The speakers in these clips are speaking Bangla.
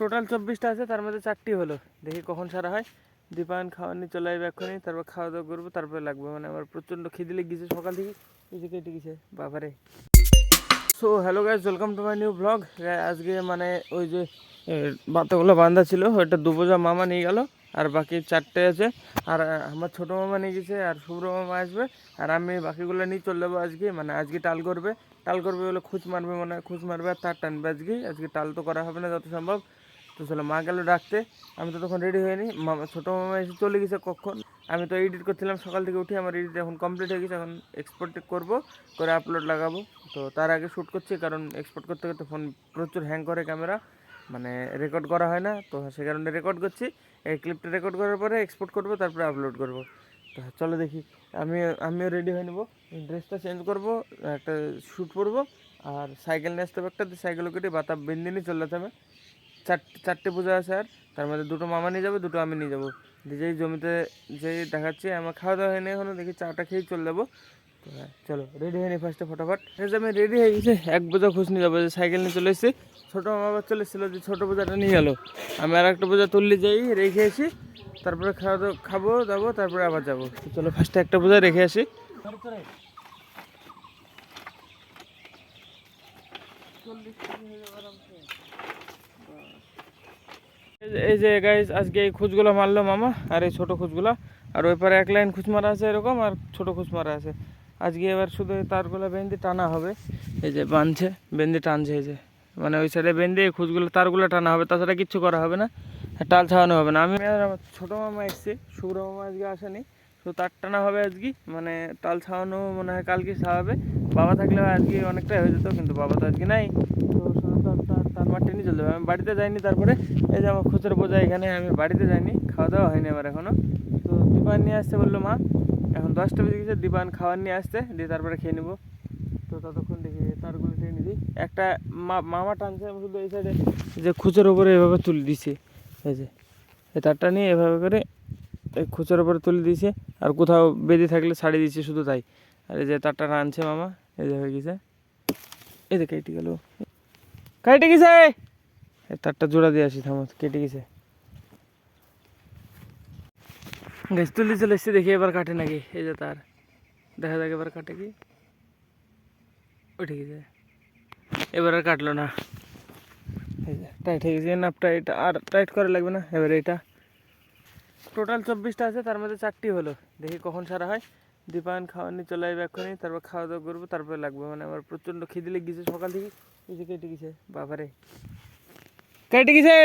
টোটাল চব্বিশটা আছে, তার মধ্যে চারটি হলো। দেখি কখন সারা হয়। দীপায়ন খাওয়ার নিয়ে চলে আসবে এক্ষুনি, তারপর খাওয়া দাওয়া করব, তারপরে লাগবে। মানে আমার প্রচণ্ড খিদে লেগে গেছে সকাল থেকে যে কেটে গেছে, বাবারে। So hello guys welcome to my new blog আজকে মানে ওই যে বাতাগুলো বান্ধা ছিল, ওইটা দুবোজা মামা নিয়ে গেল, আর বাকি চারটে আছে। আর আমার ছোটো মামা নিয়ে গেছে, আর শুভ্র মামা আসবে, আর আমি বাকিগুলো নিয়ে চলে যাব আজকে। মানে আজকে টাল করবে। টাল করবে বলে খুঁজ মারবে মনে হয়, খুঁজ মারবে আর তার টানবে আজকে আজকে টাল তো করা হবে না যত সম্ভব। তো চলো মা গেল ডাকতে। আমি তো তখন রেডি হয়নি। মামা ছোটো মামা এসে চলে গেছে কখন? আমি তো এডিট করছিলাম, সকাল থেকে উঠে আমার এডিট এখন কমপ্লিট হয়ে গেছে, এখন এক্সপোর্ট করব, করে আপলোড লাগাবো। তো তার আগে শ্যুট করছি, কারণ এক্সপোর্ট করতে করতে ফোন প্রচুর হ্যাং করে ক্যামেরা মানে রেকর্ড করা হয় না, তো সে কারণে রেকর্ড করছি। এই ক্লিপটা রেকর্ড করার পরে এক্সপোর্ট করব, তারপরে আপলোড করব। তো চলো দেখি আমি আমিও রেডি হয়ে নেব। ড্রেসটা চেঞ্জ করব, একটা শ্যুট করব আর সাইকেল নিয়ে আসতে হবে একটা সাইকেলও কেটে বাতা বেঁধে নিয়ে চলে যেতে হবে চারটে চারটে পূজা আছে আর। তার মধ্যে দুটো মামা নিয়ে যাবে, দুটো আমি নিয়ে যাব। যেই জমিতে যেই দেখাচ্ছি, আমার খাওয়া দাওয়া হয়নি এখনও, দেখি চাটা খেয়েই চলে যাব। তো হ্যাঁ চলো রেডি হয়নি ফার্স্টে ফটাফট। যে আমি রেডি হয়ে গেছি, এক বোঝা খুশ নিয়ে যাব, যে সাইকেল নিয়ে চলে এসেছি। ছোটো মামা চলে এসেছিল যে ছোটো বোঝাটা নিয়ে গেলো আমি আর একটা বোঝা তুললে যাই, রেখে আসি। তারপরে খাওয়া দাওয়া, খাব দাবো তারপরে আবার যাব। চলো ফার্স্টে একটা বোঝা রেখে আসি। যে- এই যে গাইজ আজকে এই মারলো মামা আর এই ছোটো আর ওই পারে এক লাইন মারা আছে এরকম আর ছোটো মারা আছে। আজকে এবার শুধু তারগুলো টানা হবে। এই যে বাঁধছে বেঁধে টানছে এই যে। মানে ওই সাইডে বেঁধে খুঁজগুলো তারগুলো টানা হবে, তাছাড়া কিচ্ছু করা হবে না। টাল ছাড়ানো হবে না। আমি আর আমার ছোটো মামা এসছে, শুভ্র মামা আজকে আসেনি। তো তার টানা হবে আজকে। মানে টাল ছাড়ানো মনে হয় কালকে ছাড়াবে। বাবা থাকলে আজকে অনেকটাই হয়ে যেত, কিন্তু বাবা তো আজকে নাই। তো শুধু তার তার তার মাঠে নিয়ে চলতে হবে আমি বাড়িতে যাইনি, তারপরে এই যে আমার খুচরো বোঝা এখানে, আমি বাড়িতে যাইনি খাওয়া দাওয়া হয়নি আমার এখনও। তো দীপান নিয়ে আসতে বলল মা, এখন দশটা বেজে গেছে, দীপান খাবার নিয়ে আসতে দিয়ে তারপরে খেয়ে নেব। তো ততক্ষণ দেখি তারগুলো টেনে দিই একটা মামা টানছে, আমি শুধু এই সাইডে যে খুচের উপরে এভাবে তুলে দিছি। এই যে, এই তারটা নিয়ে এভাবে করে এই খুচের উপরে তুলে দিয়েছে আর কোথাও বেঁধে থাকলে ছাড়ি দিচ্ছে শুধু তাই। আর এই যে তারটা টানছে মামা, এই যে হয়ে গেছে। এই যে কেটে গেল। কেটে গেছে! তারটা জোড়া দিয়ে আসি, থামো, কেটে গেছে। গাছ তুলি চলে এসছে, দেখি এবার কাটে নাকি? এই যে তার। দেখা যাক এবার কাটে কি। উঠে গেছে এবার আর কাটলো না। এই যে টাইট হয়ে গেছে নাপটা এটা আর টাইট করা লাগবে না, এবার এটা টোটাল চব্বিশটা আছে, তার মধ্যে চারটি হলো। দেখি কখন সারা হয়। দীপায়ন খাওয়ার নিয়ে চলে আসবে এক্ষুনি। তারপর খাওয়া দাওয়া করব, তারপরে লাগবে। মানে আমার প্রচণ্ড খিদে লেগে গেছে সকাল থেকে। এই যে কেটে গেছে, বাবারে। কেটে গেছে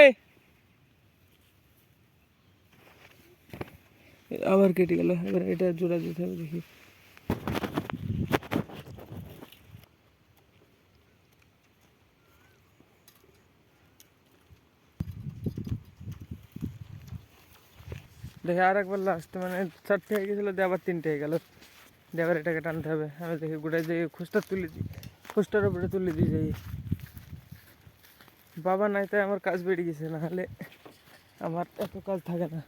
আবার কেটে গেল এবার এটা জোড়া দিতে হবে দেখি দেখি আর একবার লাস্ট মানে চারটে হয়ে গেছিল দিয়ে আবার তিনটে হয়ে গেল দিয়ে আবার এটাকে টানতে হবে আমি দেখি গোটায় দিয়ে খুচটা তুলে দিই খুচটার উপরে তুলে দিয়ে যাই বাবা নাই, তাই আমার কাজ বেড়ে গেছে না হলে আমার এত কাজ থাকে না।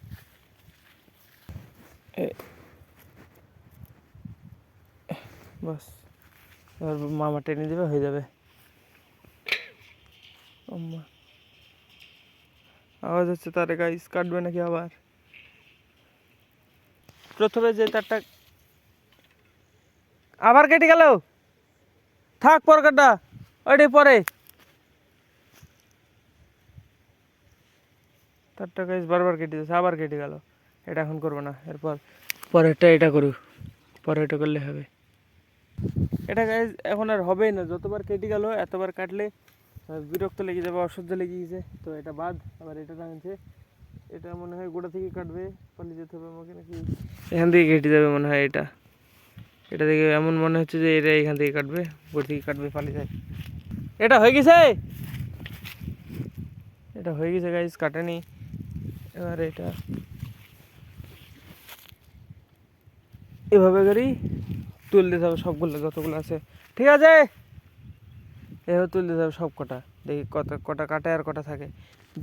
বাস, এবার মামা টেনে দেবে, হয়ে যাবে। আওয়াজ হচ্ছে তারে গাইস কাটবে নাকি আবার? প্রথমে যে তারটা আবার কেটে গেল। থাক পর কাটা ওইটাই পরে। তারটা গাইস বারবার কেটে যাচ্ছে আবার কেটে গেল। এটা এখন করব না এরপর। পরেরটা এটা করুক পরে এটা করলে হবে। এটা গাইজ এখন আর হবেই না যতবার কেটে গেল এতবার কাটলে বিরক্ত লেগে যাবে অসহ্য লেগে গেছে। তো এটা বাদ আবার এটা টানছে। এটা মনে হয় গোড়া থেকে কাটবে পালিয়ে যেতে হবে আমাকে নাকি? এখান থেকে কেটে যাবে মনে হয় এটা। এটা থেকে এমন মনে হচ্ছে যে এটা এখান থেকে কাটবে গোড়া থেকে কাটবে পালিয়ে যায়। এটা হয়ে গেছে? এটা হয়ে গেছে গাইজ কাটেনি। এবার এটা। এভাবে করেই তুল দিতে হবে সবগুলো, যতগুলো আছে। ঠিক আছে? এভাবে তুল দিতে হবে সব কটা দেখি কত, কটা কাটে আর কটা থাকে।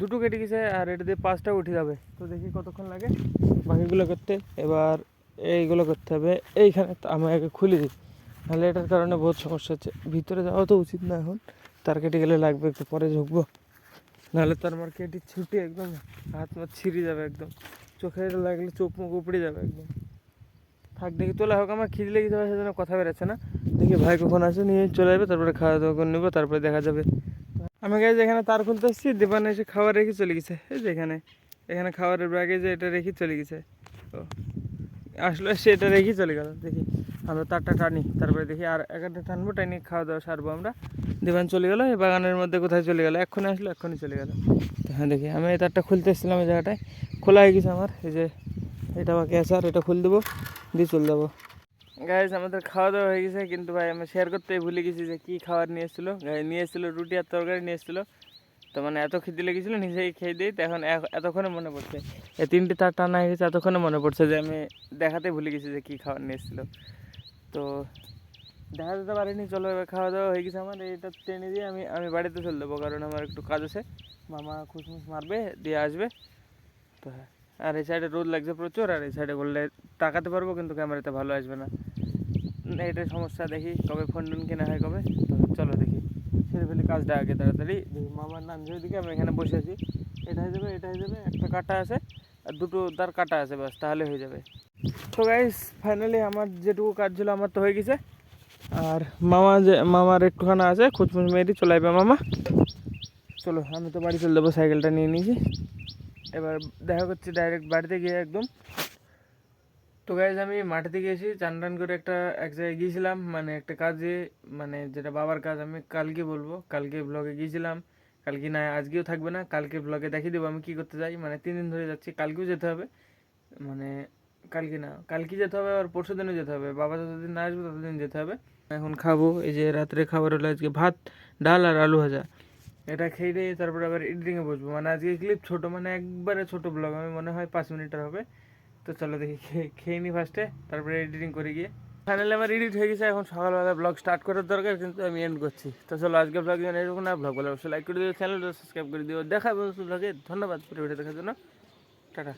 দুটো কেটে গেছে আর এটা দিয়ে পাঁচটা উঠে যাবে। তো দেখি কতক্ষণ লাগে। বাকিগুলো করতে, এবার এইগুলো করতে হবে। এইখানে আমি আগে খুলে দিই। নাহলে এটার কারণে বহুত সমস্যা হচ্ছে। ভিতরে যাওয়া তো উচিত না এখন। তার কেটে গেলে লাগবে, একটু পরে ঝুঁকবো। নাহলে তো আমার কেটে ছুটে একদম হাত মাত ছিঁড়ে যাবে একদম। চোখে লাগলে চোখ মুখ উপড়ে যাবে একদম। থাক, দেখি তোলা হোক আমার খিদে লেগে যাবে, সেজন্য কথা বেরোচ্ছে না। দেখি ভাই কখন আসে, নিয়ে চলে যাবে তারপরে খাওয়া দাওয়া করে নেব, তারপরে দেখা যাবে। আমি গাইজ এখানে তার খুলতে এসেছি, দীপানে এসে খাবার রেখে চলে গেছে। এই যে এখানে এখানে খাবারের ব্যাগে যে এটা রেখে চলে গেছে। ও আসলে, সে এটা রেখেই চলে গেল, দেখি। আমরা তারটা টানি, তারপরে দেখি আর একটা টানবো টানি খাওয়া দাওয়া সারবো আমরা। দীপান চলে গেলো, এই বাগানের মধ্যে কোথায় চলে গেলো? এক্ষুনি আসলো, এক্ষুনি চলে গেলো। হ্যাঁ দেখি, আমি এই তারটা খুলতে এসেছিলাম এই জায়গাটায়। খোলা হয়ে গেছে আমার, এই যে এটা বাকি আছে, আর এটা খুলে দেবো, দিয়ে চলে যাব। গাইজ আমাদের খাওয়া দাওয়া হয়ে গেছে, কিন্তু ভাই, আমি শেয়ার করতেই ভুলে গেছি যে কী খাবার নিয়ে এসেছিল। গায়ে নিয়ে এসেছিল রুটি আর তরকারি নিয়ে এসেছিল। তো মানে এত খিদে লেগেছিলো, নিজেই খেয়ে দিই তো এখন এতক্ষণে মনে পড়ছে। এই তিনটে তার টানা হয়ে গেছে, এতক্ষণে মনে পড়ছে যে আমি দেখাতে ভুলে গেছি যে কী খাবার নিয়ে এসেছিল। তো দেখা যেতে পারিনি, চলো এবার খাওয়া দাওয়া হয়ে গেছে আমার এটা টেনে দিয়ে আমি আমি বাড়িতে চলে দেবো কারণ আমার একটু কাজ আছে। মামা খুশমুশ মারবে, দিয়ে আসবে। তো হ্যাঁ আর এই সাইডে রোদ লাগছে প্রচুর, আর এই সাইডে করলে তাকাতে পারব, কিন্তু ক্যামেরাতে ভালো আসবে না। এটাই সমস্যা দেখি, কবে ফোন টোন কেনা হয় কবে? তো চলো দেখি। সেরে ফেলি কাজটা আগে তাড়াতাড়ি। মামার নাম দিকে আমি এখানে বসে আছি। এটা হয়ে যাবে, এটা হয়ে যাবে, একটা কাটা আছে, আর দুটো, তার কাটা আছে, ব্যাস, তাহলে হয়ে যাবে। তো গাইস ফাইনালি আমার যেটুকু কাজ ছিল আমার তো হয়ে গেছে। আর মামা যে, মামার একটুখানা আছে খুচমুচ মেয়েটি চলে আসবে মামা। চলো, আমি তো বাড়ি চলে যাব, সাইকেলটা নিয়ে নিয়েছি। এবার দেখা করছি ডাইরেক্ট বাড়িতে গিয়ে একদম। তো গাইজ আমি মাঠে থেকে এসে চান টান করে একটা, এক জায়গায় গিয়েছিলাম। মানে একটা কাজে মানে যেটা বাবার কাজ, আমি কালকে বলব। কালকে ব্লগে গিয়েছিলাম। কালকে না, আজকেও থাকবে না। কালকে ব্লগে দেখিয়ে দেবো আমি কী করতে যাই। মানে তিন দিন ধরে যাচ্ছি, কালকেও যেতে হবে। মানে কালকে না, কালকে যেতে হবে আর পরশু দিনও যেতে হবে। বাবা যতদিন না আসবে ততদিন যেতে হবে। এখন খাব, এই যে রাত্রে খাবার হলো আজকে ভাত, ডাল আর আলু ভাজা। এটা খেয়ে দিয়ে তারপরে আবার এডিটিংয়ে বসবো। মানে আজকে ক্লিপ ছোটো মানে একবারে ছোটো ব্লগ আমি মনে হয় পাঁচ মিনিটের হবে। তো চলো দেখি খেয়ে নিই ফার্স্টে তারপরে এডিটিং করে গিয়ে। ফাইনালি আমার এডিট হয়ে গেছে, এখন সকালবেলা ব্লগ স্টার্ট করার দরকার, কিন্তু আমি এন্ড করছি। তো চলো আজকে ব্লগ যেন এরকম না ব্লগ বলে অবশ্যই লাইক করে দিও চ্যানেলটা সাবস্ক্রাইব করে দিও। দেখা ব্লগে ধন্যবাদ পুরো ভিডিও দেখার জন্য। টাটা।